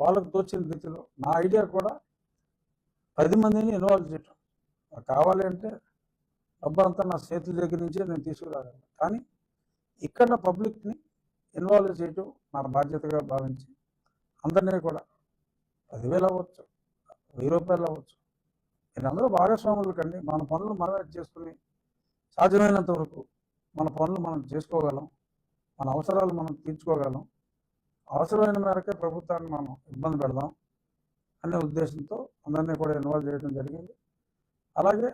వాళ్ళకు తోచిన రీతిలో నా ఐడియా కూడా పది మందిని ఇన్వాల్వ్ చేయటం. కావాలి అంటే డబ్బు అంతా నా చేతుల దగ్గర నుంచే నేను తీసుకురాగలను. కానీ ఇక్కడ పబ్లిక్ని ఇన్వాల్వ్ చేయటం నా బాధ్యతగా భావించి అందరినీ కూడా పదివేలు అవ్వచ్చు వెయ్యి రూపాయలు అవ్వచ్చు. మీరందరూ భాగస్వాములు కండి. మన పనులు మనమే చేసుకుని సాధ్యమైనంత వరకు మన పనులు మనం చేసుకోగలం. మన అవసరాలు మనం తీర్చుకోగలం. అవసరమైన మేరకే ప్రభుత్వాన్ని మనం ఇబ్బంది పెడదాం అనే ఉద్దేశంతో అందరినీ కూడా ఇన్వాల్వ్ చేయడం జరిగింది. అలాగే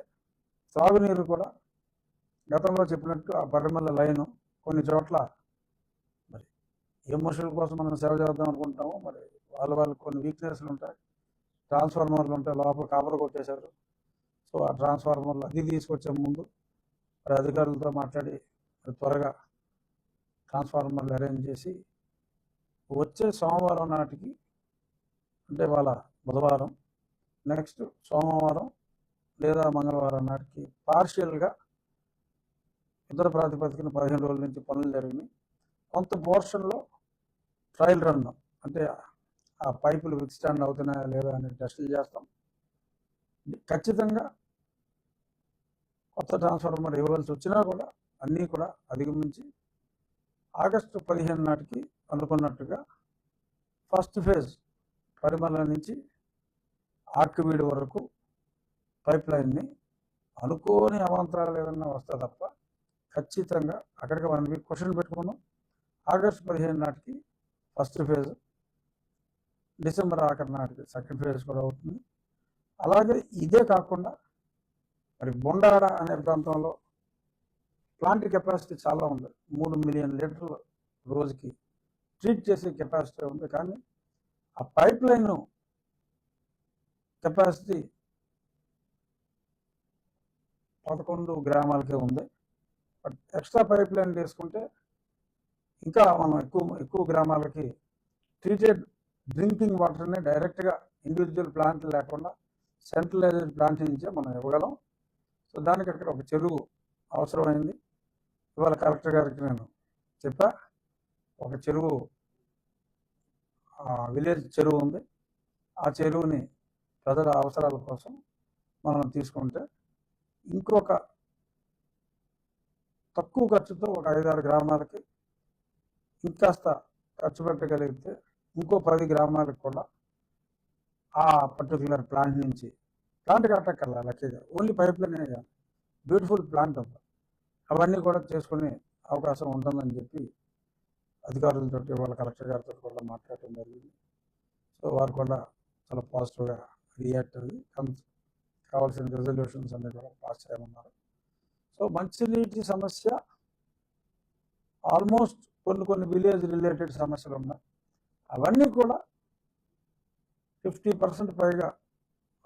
సాగునీరు కూడా గతంలో చెప్పినట్టు ఆ పరిమళ లైను కొన్ని చోట్ల మరి ఏ మనుషుల కోసం మనం సేవ చేద్దాం అనుకుంటామో. మరి వాళ్ళ వాళ్ళు కొన్ని వీక్నెస్లు ఉంటాయి. ట్రాన్స్ఫార్మర్లు ఉంటాయి. లోపల కాపర్ కొట్టేశారు. సో ఆ ట్రాన్స్ఫార్మర్లు అది తీసుకొచ్చే ముందు మరి అధికారులతో మాట్లాడి త్వరగా ట్రాన్స్ఫార్మర్లు అరేంజ్ చేసి వచ్చే సోమవారం నాటికి అంటే వాళ్ళ బుధవారం నెక్స్ట్ సోమవారం లేదా మంగళవారం నాటికి పార్షియల్గా ఇద్దరు ప్రాతిపదికన పదిహేను రోజుల నుంచి పనులు జరిగినాయి. కొంత పోర్షన్లో ట్రయల్ రన్ అంటే ఆ పైపులు విత్ స్టాండ్ అవుతున్నాయా లేదా అనే టెస్టులు చేస్తాం. ఖచ్చితంగా కొత్త ట్రాన్స్ఫార్మర్ ఇవ్వవలసి వచ్చినా కూడా అన్నీ కూడా అధిగమించి ఆగస్టు పదిహేను నాటికి అనుకున్నట్టుగా ఫస్ట్ ఫేజ్ పరిమళ నుంచి ఆర్కివీడ్ వరకు పైప్ లైన్ని అనుకోని అవాంతరాలు ఏదన్నా వస్తే తప్ప ఖచ్చితంగా అక్కడికి వన్ వీక్ క్వశ్చన్ పెట్టుకున్నాం. ఆగస్టు పదిహేను నాటికి ఫస్ట్ ఫేజ్ డిసెంబర్ ఆఖరి నాటికి సెకండ్ ఫేజ్ కూడా అవుతుంది. అలాగే ఇదే కాకుండా మరి బొండారా అనే ప్రాంతంలో ప్లాంట్ కెపాసిటీ చాలా ఉంది. మూడు మిలియన్ లీటర్లు రోజుకి ట్రీట్ చేసే కెపాసిటీ ఉంది. కానీ ఆ పైప్ లైన్ కెపాసిటీ పదకొండు గ్రామాలకే ఉంది. బట్ ఎక్స్ట్రా పైప్ లైన్ తీసుకుంటే ఇంకా మనం ఎక్కువ ఎక్కువ గ్రామాలకి ట్రీటెడ్ డ్రింకింగ్ వాటర్ని డైరెక్ట్గా ఇండివిజువల్ ప్లాంట్ లేకుండా సెంట్రలైజ్డ్ ప్లాంట్ నుంచే మనం ఇవ్వగలం. సో దానికి అక్కడ ఒక చెరువు అవసరమైంది. ఇవాళ కలెక్టర్ గారికి నేను చెప్పా. ఒక చెరువు విలేజ్ చెరువు ఉంది. ఆ చెరువుని ప్రజల అవసరాల కోసం మనం తీసుకుంటే ఇంకొక తక్కువ ఖర్చుతో ఒక ఐదారు గ్రామాలకి ఇంకాస్త ఖర్చు పెట్టగలిగితే ఇంకో పది గ్రామాలకు కూడా ఆ పర్టికులర్ ప్లాంట్ నుంచి ప్లాంట్ కట్టక్కర్లా లక్కీగా. Only pipeline beautiful plant ఉంది అవన్నీ కూడా చేసుకునే అవకాశం ఉంటుందని చెప్పి అధికారులతో వాళ్ళ కలెక్టర్ గారితో కూడా మాట్లాడటం జరిగింది. సో వారు కూడా చాలా పాజిటివ్గా రియాక్ట్ అయ్యి కన్- కావాల్సిన రెజల్యూషన్స్ అన్నీ కూడా పాస్ చేయమన్నారు. సో మంచినీటి సమస్య ఆల్మోస్ట్ కొన్ని కొన్ని విలేజ్ రిలేటెడ్ సమస్యలు ఉన్నాయి. అవన్నీ కూడా ఫిఫ్టీ పర్సెంట్ పైగా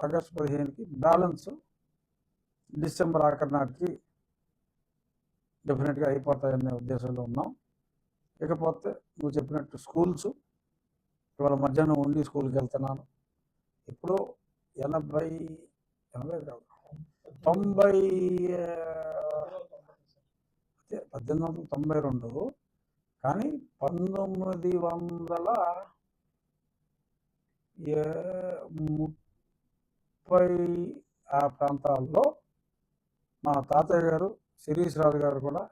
ఆగస్టు పదిహేనుకి బ్యాలెన్స్ డిసెంబర్ ఆఖరి నాటికి డెఫినెట్గా అయిపోతాయనే ఉద్దేశంలో ఉన్నాం. ఇకపోతే నువ్వు చెప్పినట్టు స్కూల్స్ ఇవాళ మధ్యాహ్నం ఉండి స్కూల్కి వెళ్తున్నాను. ఇప్పుడు ఎనభై ఎనభై కాదు తొంభై అదే పద్దెనిమిది వందల తొంభై రెండు కానీ పంతొమ్మిది వందల ముప్పై ఆ ప్రాంతాల్లో మా తాతయ్య గారు శిరీష్ రాజు గారు కూడా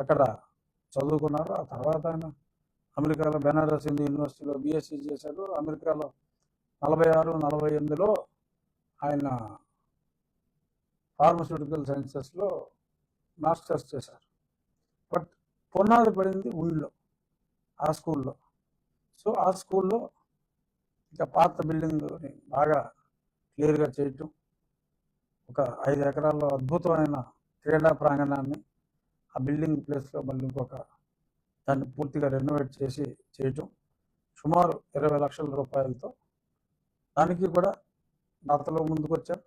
అక్కడ చదువుకున్నారు. ఆ తర్వాత ఆయన అమెరికాలో బెనారస్ హిందూ యూనివర్సిటీలో బీఎస్సీ చేశారు. అమెరికాలో నలభై ఆరు నలభై ఎనిమిదిలో ఆయన ఫార్మస్యూటికల్ సైన్సెస్లో మాస్టర్స్ చేశారు. బట్ పునాది పడింది ఊళ్ళో ఆ స్కూల్లో. సో ఆ స్కూల్లో ఇంకా పాత బిల్డింగ్ని బాగా క్లియర్గా చేయటం ఒక ఐదు ఎకరాల్లో అద్భుతమైన క్రీడా ప్రాంగణాన్ని ఆ బిల్డింగ్ ప్లేస్లో మళ్ళీ ఇంకొక దాన్ని పూర్తిగా రెనోవేట్ చేసి చేయటం సుమారు ఇరవై లక్షల రూపాయలతో దానికి కూడా నతలో ముందుకు వచ్చారు